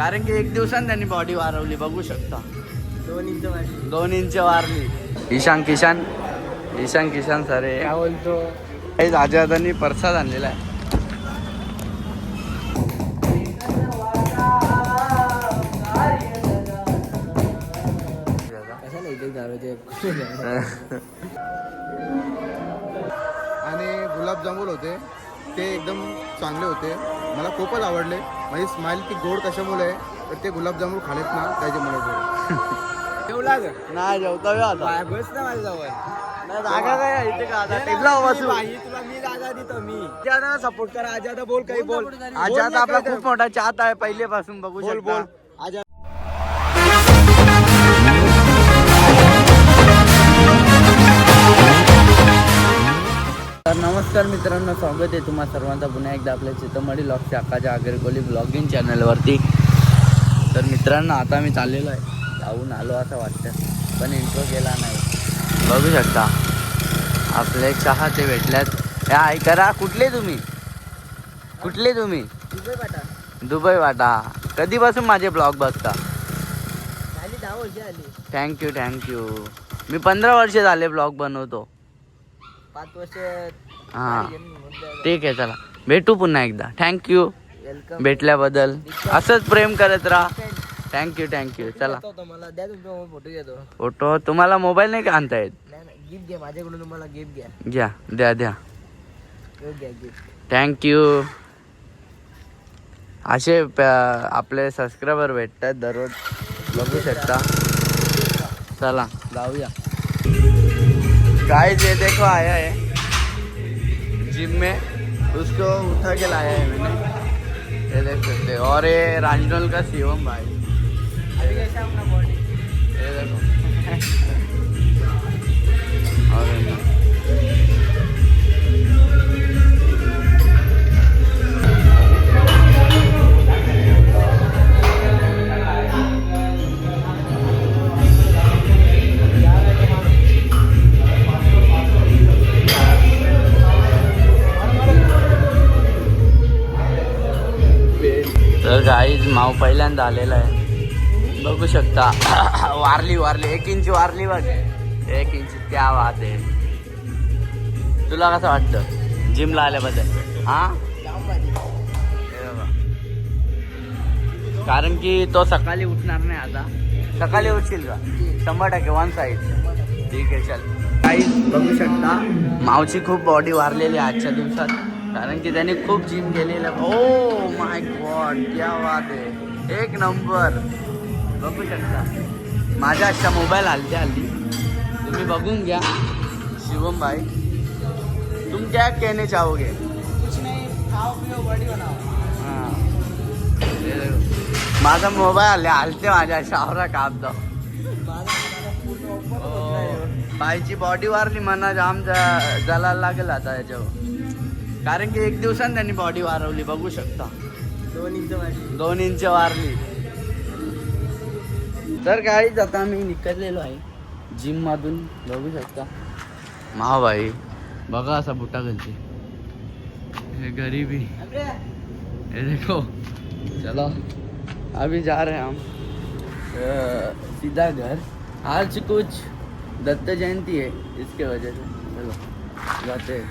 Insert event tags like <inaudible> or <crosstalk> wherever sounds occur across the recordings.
कारण की एक दिवसात त्यांनी बॉडी वाढवली बघू शकता. दोन इंच दोन इंच वारली ईशान किशान. ईशान किशान सरे काय बोलतो? काही आजादांनी परसाद आणलेला आहे. <laughs> आणि गुलाबजामुन होते. ते एकदम चांगले होते. मला खूपच आवडले. माझी स्माईल ती गोड कशामुळे आहे तर ते गुलाबजामुन खालेत ना त्याच्यामुळे गोड. <laughs> ठेवला ग नाही जेवता आता. बाय, बस ना माझ्याजवळ नाही, जागा काय आहे इथे का आता? टेबला बसू. बाई, तुला मी जागा देतो मी. आजादा सपोर्ट करा. आजादा बोल काही बोल आज आता आपला खूप मोठा चाहता आहे पहिलेपासून बघू बोल शकता. बोल. नमस्कार मित्रांनो स्वागत आहे तुम्हा सर्वांचा. पुन्हा एकदा आपल्या चितमडी लॉकच्या अक्काच्या आगरकोली ब्लॉगिंग चॅनलवरती तर मित्रांनो आता मी चाललेलो आहे. जाऊन आलो असं वाटतं पण इंट्रो केला नाही. बघू शकता. आपले चहा ते भेटल्यात या ऐकरा कुठले तुम्ही? कुठले तुम्ही? दुबई पाटा दुबई वाटा. कधीपासून माझे ब्लॉग बघता? झाली दहा वर्ष आली थँक्यू थँक्यू मी पंधरा वर्ष झाले ब्लॉग बनवतो. पाच वर्ष हां. ठीक आहे चला. भेटू पुन्हा एकदा. थँक्यू भेटल्याबद्दल. असंच प्रेम करत राहा. थँक्यू थँक्यू चला. फोटो तुम्हाला मोबाईल नाही का आणता येत? गिफ्ट घ्या. माझ्याकडून तुम्हाला गिफ्ट घ्या. घ्या. द्या द्या. थँक्यू असे आपले सबस्क्रायबर भेटतात दररोज. बघू शकता. चला जाऊया. गाइस ये देखो आया है. जिम में। उसको उठा के लाया है मैंने। ये देख सकते हो। और ये राजनल का शिवम भाई। ये देखो। और पहिल्यांदा आलेला आहे. बघू शकता. <coughs> वारली वारली. एक इंच वारली बघ. एक इंच त्या वाद आहे. तुला कसं वाटतं? जिमला आल्याबद्दल. हा? कारण की तो सकाळी उठणार नाही आता. सकाळी उठशील का? शंभर टक्के वन साईज ठीक आहे चल. काही बघू शकता. मावची खूप बॉडी वारलेली आहे आजच्या दिवसात. कारण की त्यांनी खूप जिम केलेलं ओ माय गॉड क्या वाद आहे. एक नंबर. बघू शकता. माझ्या अशा मोबाईल हलते हल्ली तुम्ही बघून घ्या. शिवम भाई तुम क्या कहने चाहोगे कुछ नाही खाओ पिओ बॉडी बनाओ. हां. माझा मोबाईल हल्ले हलते माझ्या शावरा कापतो बाईची बॉडी वारली म्हणा जाम जा- जलायला लागेल आता याच्यावर. कारण की एक दिवसात त्यांनी बॉडी वाढवली बघू शकता. दोन इंच वाढली. दोन इंच वारली तर काहीच आता मी निकललेलो आहे जिम मधून. बघू शकता. महाबाई बघा असा बुटा घालते. हे गरीबी. ये देखो. चलो. अभी जा रहे हैं हम. सीधा घर. आज कुछ दत्त जयंती है इसके वजह से. चलो जाते हैं.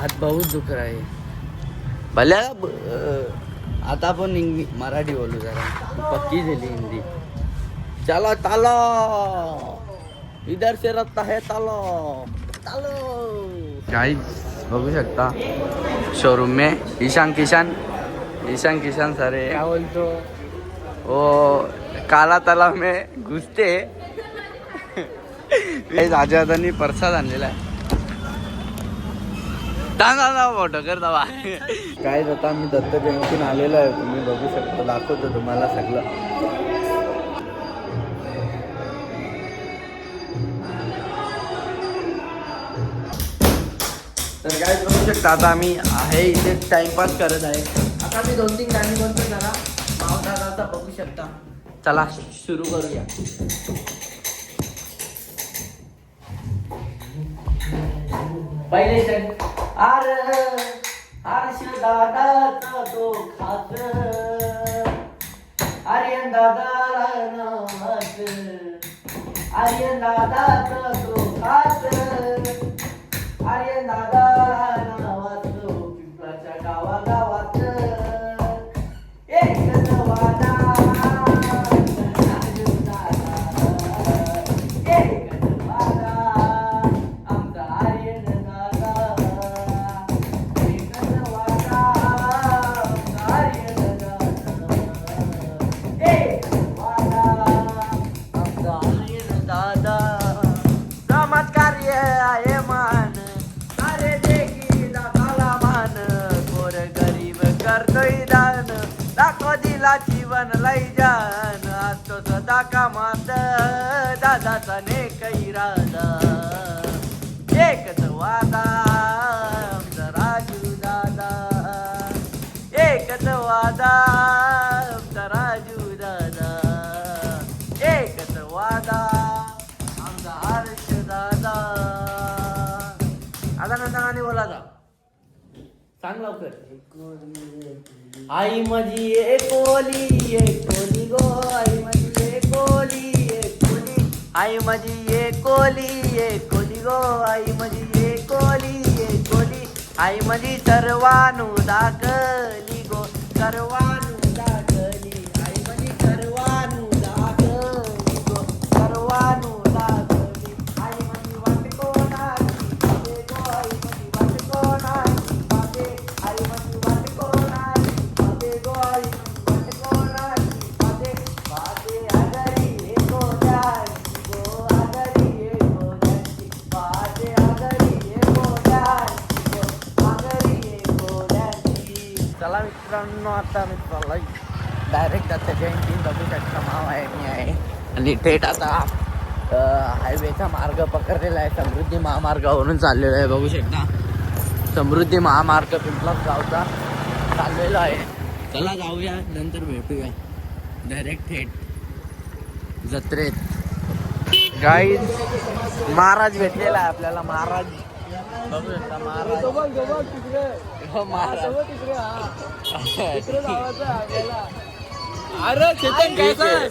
हात बहुत दुख रहा है भले आता आपण इंग्लि मराठी बोलू जरा. पक्की झाली हिंदी. चलो तालो. इधर से रस्ता है तालो. तालो. गाइस बघू शकता शोरूम में ईशान किशान ईशान किशान सर काय बोलतो? वो काला तालाव में घुसते. <laughs> आजादांनी प्रसाद आणलेला आहे. फोटो कर दवा काय आता मी दत्त जयंतीन आलेलो आहे. तुम्ही बघू शकता दाखवतो तुम्हाला सगळं. तर काय बघू शकता आता आम्ही आहे इथे टाइमपास करत आहे. आता मी दोन तीन गाणी बोलतो जरा मावदादाचा बघू शकता. चला सुरू करूया. पहिले अरे हर्ष दादा तो खात आर्यन दादाला नावात आर्यन दादा तो खात आर्यन दादा राजू दादा एकच वादा आमचा राजू दादा एकच वादा आमचा हर्ष दादा आता नंतर आणि बोला जा सांग लवकर. आई माझी एकोली एकोली गो. आई माझी एकोली एकोली आई माझी एकोली एकोली गो. आई माझी एकोली आई माझी सर्वानु दाखली गो सर्वानु आणि थेट आता हायवेचा मार्ग पकडलेला आहे. समृद्धी महामार्गावरून चाललेला आहे. बघू शकता. समृद्धी महामार्ग पिंपलाच गावचा चाललेला आहे. चला जाऊया. नंतर भेटूया. डायरेक्ट थेट. जत्रेत. गाई महाराज भेटलेला आहे आपल्याला. महाराज. बघू शकता महाराज. हो, महाराज. अरे चेतन ठीक आहे.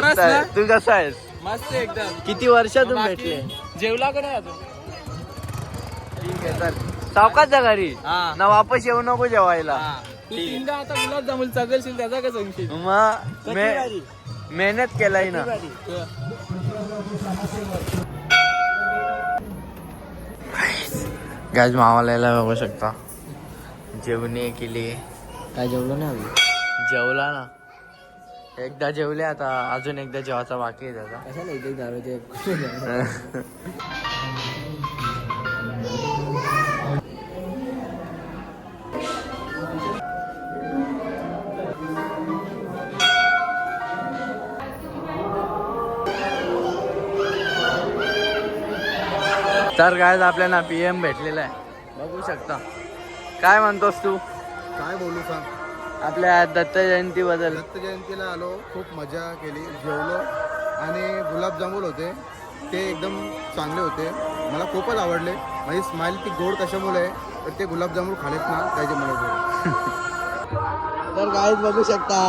मस्त आहे. तू कसा आहेस? मस्त एकदम. किती वर्षातून भेटले? जेवला का नाही अजून. ठीक आहे तर सावकाशच्या घरी. हा. ना वापस येऊ नको जेवायला. तू तीनदा आता गुलाब जामुन चगलशील त्याचा काय सांगशील मग मे- मेहनत केलाय ना. गॅस मामाला यायला बघू शकता. जेवणे केली. काय जेवलो नाही जेवला ना. एकदा जेवले आता अजून एकदा जेवायचा बाकी आहे त्याचा. कशाला इथे दारू ते तर काय आपल्याला पी एम भेटलेला आहे. बघू शकता. काय म्हणतोस तू? काय बोलू सांग? आपल्या दत्त जयंती बद्दल. दत्त जयंतीला आलो खूप मजा केली जेवलो आणि गुलाबजामुन होते ते एकदम चांगले होते. मला खूपच आवडले. माझी स्माईल ती गोड कशामुळे आहे तर ते गुलाबजामुन खालेत ना त्याच्यामुळे गोड. तर काय बघू शकता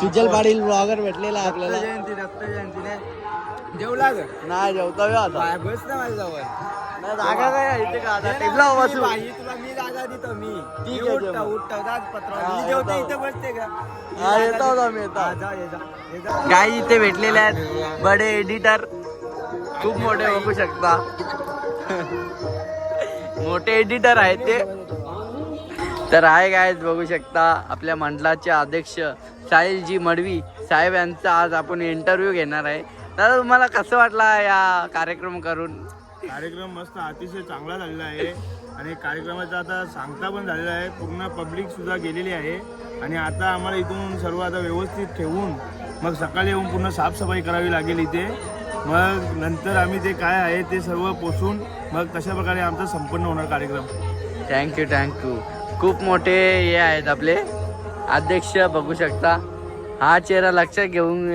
सुजल पाटील ब्लॉगर भेटलेला आहे आपल्याला. जयंती दत्त जयंतीने. जेवला ग? नाही काय बस ना माझ्या जवळ नाही, जागा काय इथे का? आता टेबला बसू बाई, तुला मी जागा देतो मी. ठीक मी आहे, उठतो जेव्हा. उठतो जात हा, पत्र मी जेवतो येतो. इथे बसते का? मी हा, जागा येतो देतो. आता मी येतो. हा, जा, ये जा, ये जा. गाई इथे भेटलेले आहेत. बडे एडिटर. खूप मोठे बघू शकता. मोठे एडिटर आहेत ते. तर आहे काय बघू शकता आपल्या मंडळाचे अध्यक्ष साहिलजी मडवी साहेब यांचा आज आपण इंटरव्ह्यू घेणार आहे. तर तुम्हाला कसं वाटला या कार्यक्रम करून? कार्यक्रम मस्त अतिशय चांगला झालेला आहे. आणि कार्यक्रमाचा आता सांगता पण झालेला आहे. पूर्ण पब्लिक सुद्धा गेलेली आहे. आणि आता आम्हाला इथून सर्व आता व्यवस्थित ठेवून मग सकाळी येऊन पूर्ण साफसफाई करावी लागेल इथे. मग नंतर आम्ही ते काय आहे ते सर्व पोचून मग तशा प्रकारे आमचा संपन्न होणार कार्यक्रम. थँक्यू थँक्यू खूप मोठे हे आहेत आपले. अध्यक्ष बघू शकता. हा चेहरा लक्षात घेऊन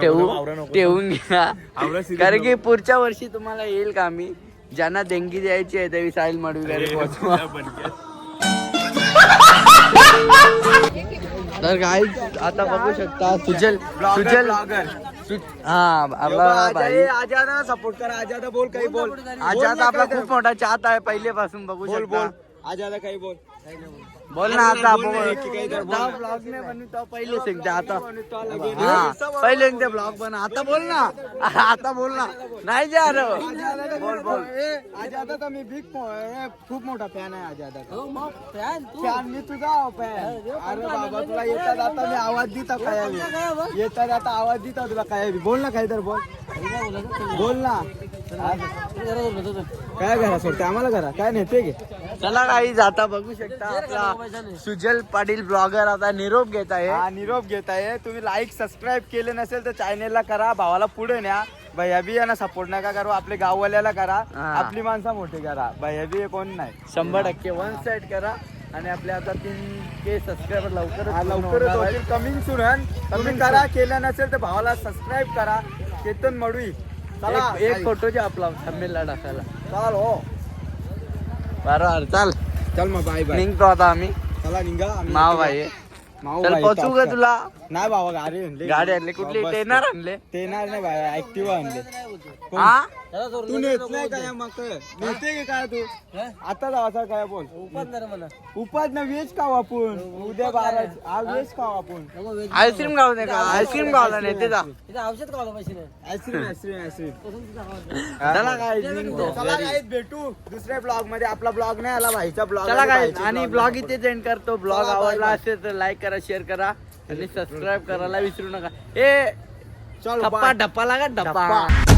ठेवू. ठेवून घ्या. कारण की. पुढच्या वर्षी तुम्हाला येईल का मी ज्यांना देणगी द्यायची आहे त्यावी साहिल पण तर काही आता बघू शकता सुजल सुजल. हा आपला भाई. आजादा सपोर्ट करा. आजादा बोल काही बोल आज आता आपला खूप मोठा चाहता आहे पहिलेपासून बघू बोल. आजादा काही बोल. बोल ना आता ब्लॉग नाही बनू तो पहिले सांगते आता हा पहिले ते ब्लॉग बन आता बोल ना. आता बोल ना. नाही जा रे. बोल बोल. आजादा तर मी बिग खूप मोठा फॅन आहे आजादा फॅन फॅन मी तुझा फॅन अरे बाबा तुला येतात आता मी आवाज देता काय येतात आता आवाज देता तुला काय बोल ना काही तर बोल बोल ना काय घरा सोडते आम्हाला घरा. काय नाही ते घे. चला काही जाता बघू शकता आपला सुजल पाटील ब्लॉगर आता निरोप घेत आहे. हा निरोप घेत आहे. तुम्ही लाईक सबस्क्राईब केले नसेल तर चॅनेलला करा भावाला पुढे न्या. भैया बी यांना सपोर्ट नका करू आपले गाववाल्याला करा. आपली माणसं मोठी करा. भैया बी कोण नाही. शंभर टक्के. वन साइड करा आणि आपले आता तीन के सबस्क्रायबर लवकर हा, लवकरच होतील. कमिंग सुरन तुम्ही करा केलं नसेल तर भावाला सबस्क्राईब करा. केतन मडवी. चला. एक फोटो जे आपला थंबनेलला टाकायला. चाल हो. बरोबर चाल. चल मग बाय बाय निघतो आता आम्ही. चला निघा. माव भाई चल पोचू चा. तुला? नाही बाबा गाडी आणली. गाडी आणली कुठली? बस. टेनर आणले. टेनर नाही बाय ऍक्टिव्हा आणले? हा तू नेत नाही काय मग? नेते की काय तू? आता जावाचा काय बोल. उपाद ना वेज खाऊ आपण. उद्या बारा हा वेज खाऊ आपण. आईस्क्रीम खाऊ नये का आईस्क्रीम खावला नाही ते जा. Ice cream ice cream ice cream. चला काय निघतो चला guys, भेटू. दुसऱ्या ब्लॉगमध्ये. आपला ब्लॉग नाही आला भाईचा ब्लॉग चला काय आणि ब्लॉग इथे एंड करतो. ब्लॉग आवडला. असेल तर लाईक करा शेअर करा. आणि सबस्क्राईब करायला विसरू नका ए चल bye. डप्पा लागा डप्पा डप्पा.